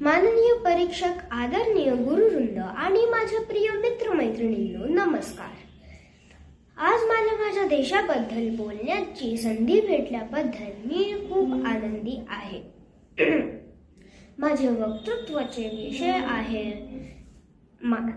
माननीय परीक्षक आदरणीय गुरुवृंद आणि माझ्या प्रिय मित्रमैत्रिणींनो नमस्कार. आज मला माझ्या देशाबद्दल बोलण्याची संधी भेटल्याबद्दल मी खूप आनंदी आहे. माझे वक्तृत्वाचे विषय आहे मा-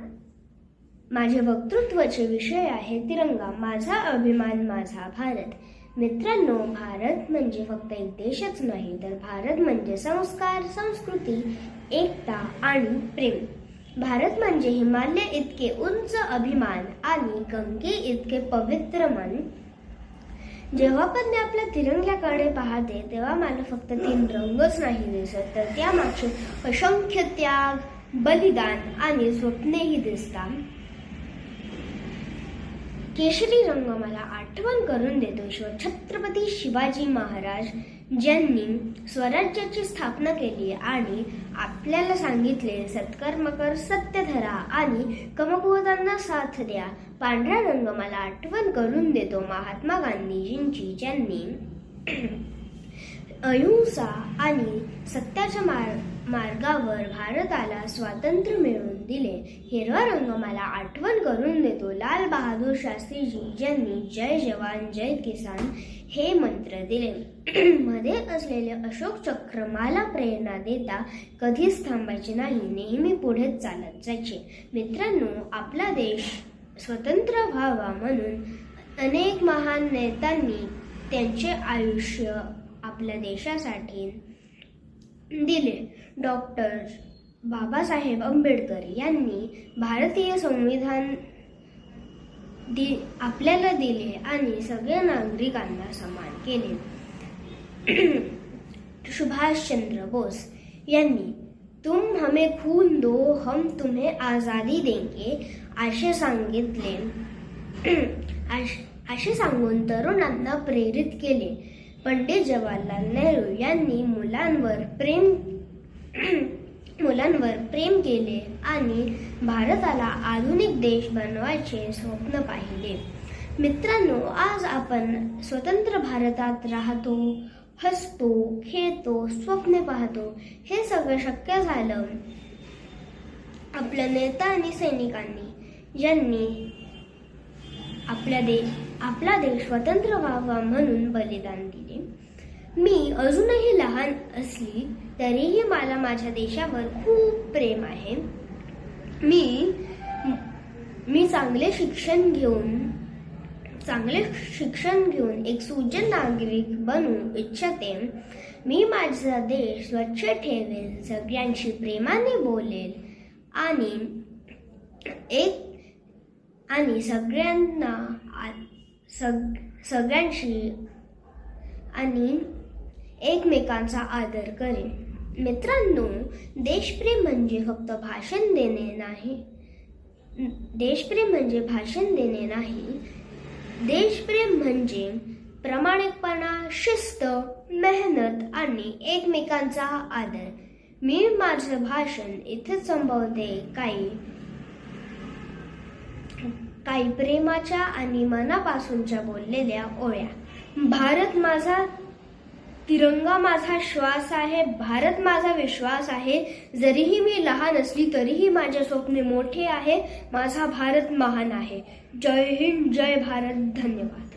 माझे वक्तृत्वाचे विषय आहे तिरंगा माझा अभिमान माझा भारत. मित्रांनो भारत म्हणजे फक्त एक देशच नाही तर भारत म्हणजे संस्कार संस्कृती एकता आणि प्रेम. भारत म्हणजे हिमालय इतके उंच अभिमान आणि गंगे इतके पवित्र मन. जेव्हा पण मी आपल्या तिरंग्याकडे पाहते तेव्हा मला फक्त तीन रंगच नाही दिसत तर त्यामागचे असंख्य त्याग बलिदान आणि स्वप्नेही दिसतात. केशरी रंग मला आठवण करून देतो. छत्रपती शिवाजी महाराज ज्यांनी स्वराज्याची स्थापना केली आणि आपल्याला सांगितले सत्कर्म कर सत्य धरा आणि कमकुवतांना साथ द्या. पांढरा रंग मला आठवण करून देतो महात्मा गांधीजींची ज्यांनी अहिंसा आणि सत्याच्या मार मार्गावर भारताला स्वातंत्र्य मिळवून दिले. हिरवा रंग मला आठवण करून देतो. लाल बहादूर शास्त्रीजी ज्यांनी जय जवान जय किसान हे मंत्र दिले. मध्ये असलेले अशोक चक्र मला प्रेरणा देता कधीच थांबायचे नाही नेहमी पुढेच चालत जायचे. मित्रांनो आपला देश स्वतंत्र व्हावा म्हणून अनेक महान नेत्यांनी त्यांचे आयुष्य आपल्या देशासाठी दिले. डॉक्टर बाबासाहेब आंबेडकर यांनी भारतीय संविधान दि आपल्याला दिले आणि सगळ्या नागरिकांना समान केले. सुभाषचंद्र बोस यांनी तुम हमें खून दो हम तुम्हें आजादी देंगे असे सांगितले. असे सांगून तरुणांना प्रेरित केले. पंडित जवाहरलाल नेहरू यांनी मुलांवर प्रेम मुलांवर प्रेम केले आणि भारताला आधुनिक देश बनवायचे स्वप्न पाहिले. मित्रांनो आज आपण स्वतंत्र भारतात राहतो हसतो खेळतो स्वप्ने पाहतो हे सगळं शक्य झालं. आपल्या नेता आणि सैनिकांनी ज्यांनी आपल्या देश आपला देश स्वतंत्र व्हावा म्हणून बलिदान दिले. मी अजूनही लहान असली तरीही मला माझ्या देशावर खूप प्रेम आहे. मी मी चांगले शिक्षण घेऊन चांगले शिक्षण घेऊन एक सुजन नागरिक बनू इच्छते. मी माझा देश स्वच्छ ठेवेल सगळ्यांशी प्रेमाने बोलेल आणि एक आणि सगळ्यांना आ- सग सगळ्यांशी आणि एकमेकांचा आदर करेन. मित्रांनो देशप्रेम म्हणजे फक्त भाषण देणे नाही. देशप्रेम म्हणजे भाषण देणे नाही. देशप्रेम म्हणजे प्रामाणिकपणा शिस्त मेहनत आणि एकमेकांचा आदर. मी माझं भाषण इथेच संभवते काही काही प्रेमाच्या आणि मनापासूनच्या बोललेल्या ओळ्या. भारत माझा तिरंगा माझा श्वास आहे भारत माझा विश्वास आहे. जरीही मी लहान असली तरीही माझे स्वप्ने मोठे आहे. माझा भारत महान आहे. जय हिंद जय भारत धन्यवाद.